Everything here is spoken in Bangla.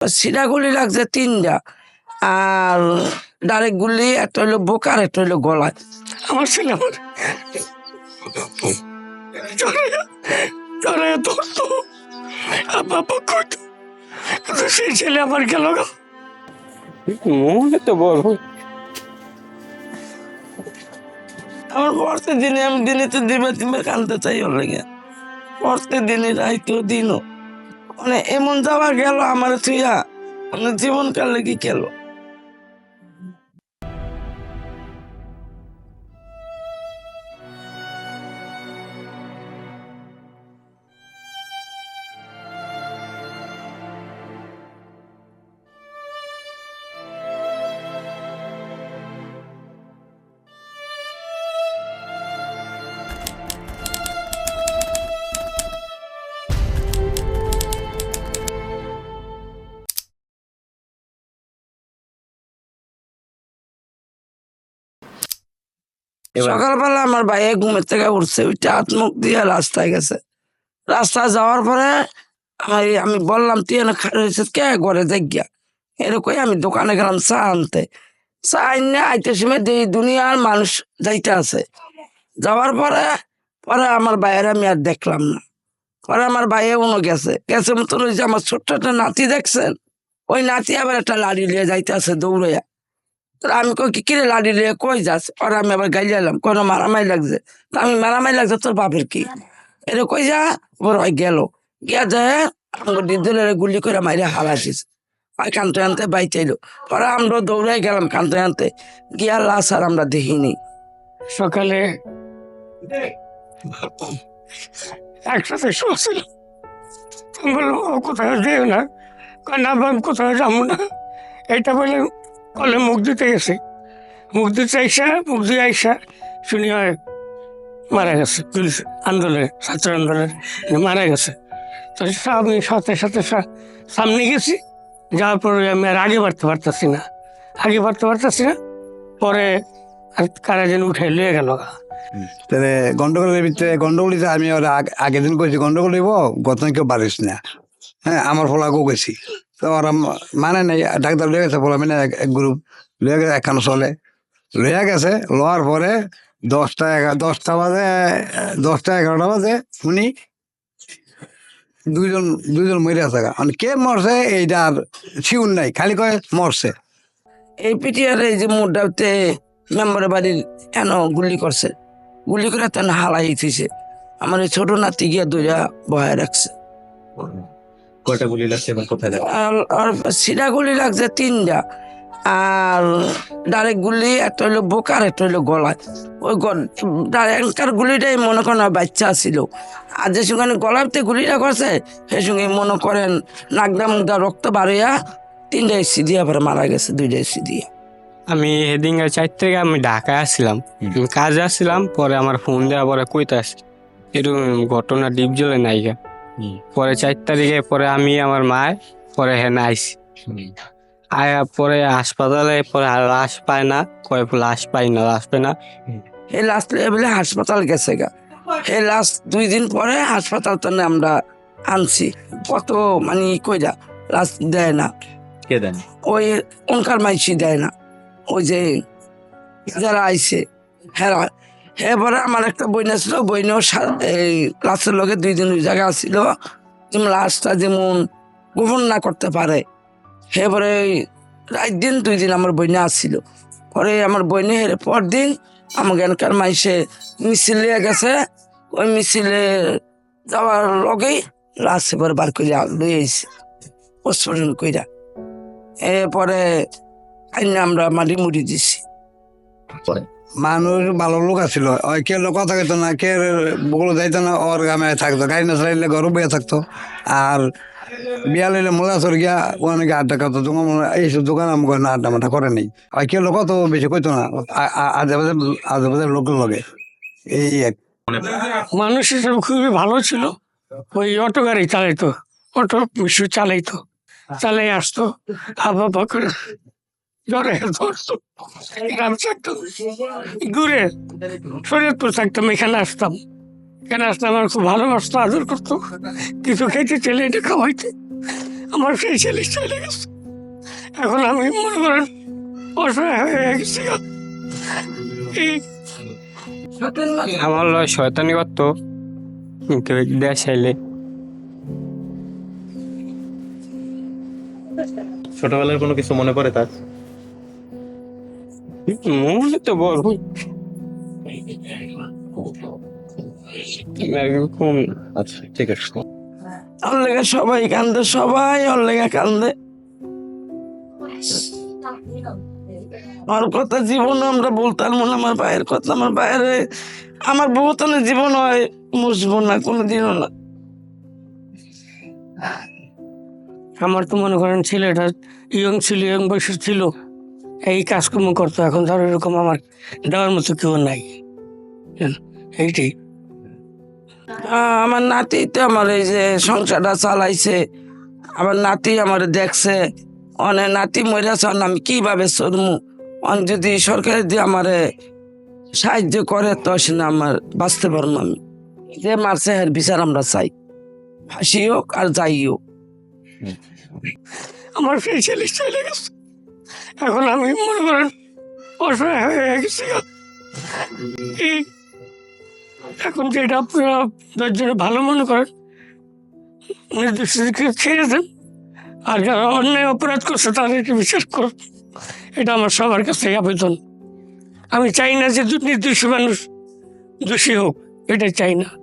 সিডা গুলি লাগছে তিনটা আর ডাইরেক্ট গুলি, একটা হইল বুক আর একটা হইল গলায় আমার ছেলে আমার কিন্তু সেই ছেলে আমার গেল মনে তো বড় আমার পড়তে দিনে আমি দিনে তো দিবে দিবে কানতে চাই ওর পড়তে দিনে রাইতো দিনও। মানে এমন যাওয়া গেল আমার তুইয়া মানে জীবনকাল লেগে গেল। সকালবেলা আমার ভাইয়া ঘুমের থেকে উঠছে ওইটা হাত মুখ দিয়ে রাস্তায় গেছে। রাস্তায় যাওয়ার পরে আমার আমি বললাম, তুই এনে খাড়িয়েছিস কে? ঘরে দেখিয়া এরকম আমি দোকানে গেলাম চা আনতে। চা আইনে আইতে সময় দেখি দুনিয়ার মানুষ যাইতে আছে। যাওয়ার পরে পরে আমার ভাইয়ের আমি আর দেখলাম না। পরে আমার ভাইয়ে উনো গেছে। গেছে মতন ওই যে আমার ছোট্ট একটা নাতি দেখছেন? ওই নাতি আবার একটা লাড়ি নিয়ে যাইতে আছে দৌড়াইয়া। তো আমি কই কিরে লাড়ি রে, কই যাস? আর আমি আবার গাইলে এলাম কোনো মারামারি লাগছে? আমি মারামারি লাগছে, তোর বাপের কি? এটা কই যা? ওর ওই গেল। গিয়া যায় আমার দিদুলের গুলি করে মাইরে হারাইছিস আর কানতে আনতে বাই চাইলো পরে আমরা দৌড়াই গেলাম কানতে আনতে গিয়া লাশ আর আমরা দেখিনি। সকালে একসাথে শুয়েছিল। ও কোথাও যেও না। না আমি কোথাও যাব না। এটা বলে কলে মুখ দিতে গেছে। মুখ দিতে আইসা, মুখ দিয়ে আইসা শুনি হয় মারা গেছে, পুলিশ আন্দোলনে, ছাত্র আন্দোলনে মারা গেছে। তো আমি সাথে সাথে সামনে গেছি, যাওয়ার পরে আমি আর আগে বাড়তে পারতেছি না। আগে বাড়তে পারতেছি না, পরে আর কারা যেন উঠে লিয়ে গেল। তাহলে গন্ডগোলের ভিতরে গন্ডগোলিতে আমি আগের দিন কইছি, গন্ডগোল হইব গত কেউ পারিস না। হ্যাঁ আমার ফলাকেও গেছি তো ওরা মানে নাই, ডাক্তার লয়ে গেছে মানে এক গ্রুপ লয়ে গেছে একখানা চলে। লইয়া গেছে, লওয়ার পরে দশটা এগারো দশটা বাজে, দশটা এগারোটা বাজে, শুনি দুইজন দুইজন মরে আছে মানে কে মরছে, এইটা আর শিউন নাই, খালি কয়ে মরছে। এই পিটিআর এই যে মুডাতে মেম্বারের বাড়ির এন গুলি করছে? গুলি করে তেন হালাই থইছে আমার এই ছোট নাতি গিয়া দইরা বহায় রাখছে। কয়টা গুলি লাগছে এবং কোথায় আর সিডা গুলি লাগছে তিনটা। আর ডাইরেক্ট গুলি একটা হইল বুক আর একটা হইল গলায়। ওই ডাইরেক্টকার গুলিটাই মনে করেন বাচ্চা ছিল। আর যে সঙ্গে গলাতে গুলিটা করছে সেই সঙ্গে মনে করেন নাকদা মুগদা রক্ত বাড়িয়া তিনটা এসি দিয়ে পরে মারা গেছে দুইটা এসি দিয়ে আমি হেডিং এর চার থেকে আমি ঢাকায় আসছিলাম। কাজে আসছিলাম পরে আমার ফোন দেওয়া পরে কইতে আসি এরকম ঘটনা ডিপ জলে নাইগা পরে চার তারিখে পরে আমি আমার মায় পরে হেনে আইসি আয়া পরে হাসপাতালে পরে আর লাশ পায় না কয় লাশ পাই না লাশ পায় না। এই লাস্ট বলে হাসপাতাল গেছে গা। এই লাস্ট দুই দিন পরে হাসপাতাল তো আমরা আনছি। কত মানে কইরা লাশ দেয় না। কে দেন ওই অনকার মাইসি দেয় না। ওই যে যারা আইছে হ্যাঁ এরপরে আমার একটা বইন ছিল বইনেও এই ক্লাসের লগে দুই দিন ওই জায়গা ছিল যেমন লাস্টটা যেমন গোপন না করতে পারে। এরপরে রাত দিন, দুই দিন আমার বইনে আসছিল পরে আমার বইনে এর পর দিন আমাকে এনকার মাইসে মিছিল গেছে। ওই মিছিলে যাওয়ার লগেই লাস্ট এবার বার করে লই আইছে পোস্টমর্টম কইরা। এরপরে আইনে আমরা মাটি মুড়ি দিছি। মানুষ ভালো লোক আছিল। ওই কে লোক কথা কইতো না কে বগুলো যাইতো না, ওর গ্রামে থাকতো। গাড়ি না চালাইলে ঘর বইয়া থাকতো। আর বিয়া লইলে মোলা সর গিয়া অনেকে আড্ডা করতো তোমার মনে এইসব দোকান আমাকে না আড্ডা মাঠা করে নেই। আর কে লোক তো বেশি কইতো না। আজে বাজে আজে বাজে লোকের লগে। এই এক মানুষ হিসেবে খুবই ভালো ছিল। ওই অটো গাড়ি চালাইতো। অটো চালাইতো। চালাই আসতো। হাবা করে। ধরতো গ্রাম ঘুরে শরীয়তপুর থাকতাম এখানে আসতাম। এখানে আসতাম আমার খুব ভালোবাসতো আদর করতো। কিছু খেতে চলে এটা খাওয়াইতে। আমার সেই ছেলে চলে গেছে। এখন আমি মনে করেন অসহায় হয়ে গেছি। এই আমার লয় শয়তানি করতো। দেশ আইলে ছোটবেলার কোনো কিছু মনে পড়ে তার? মনে তো এরকম আচ্ছা ঠিক আছে ওর সবাই কান্দে, সবাই ওর লেগে কান্দে। ওর কথা জীবন, আমরা বলতাম না আমার ভাইয়ের কথা, আমার বাইরে আমার বহুতনের জীবন হয়, মুসবো না, কোনোদিনও না। আমার তো মনে করেন ছেলেটা ইয়ং ছিল, ইয়ং বয়সের ছিল। এই কাজকর্ম করতো। এখন ধরো এরকম আমার দেওয়ার মতো কেউ নাই। এইটাই। আহ, আমার নাতি তো আমার এই যে সংসারটা চালাইছে আমার নাতি আমার দেখছে। অনেক নাতি অন আমি কীভাবে চলমু? অন যদি সরকার দিয়ে আমার সাহায্য করে তো সে না আমার বাঁচতে পারব আমি। যে মারছে এর বিচার আমরা চাই। ফাঁসি হোক আর যাই হোক। আমার সেই চলে গেছে। এখন আমি মনে করেন অসহায় হয়ে গেছি। এখন যেটা আপনারা দশজনে ভালো মনে করেন নির্দিষ্টকে ছেড়ে দেন। আর যারা অন্যায় অপরাধ করছে, তাদেরকে বিশ্বাস করুন। এটা আমার সবার কাছে আবেদন। আমি চাই না যে নির্দোষী মানুষ দোষী হোক এটা চাই না।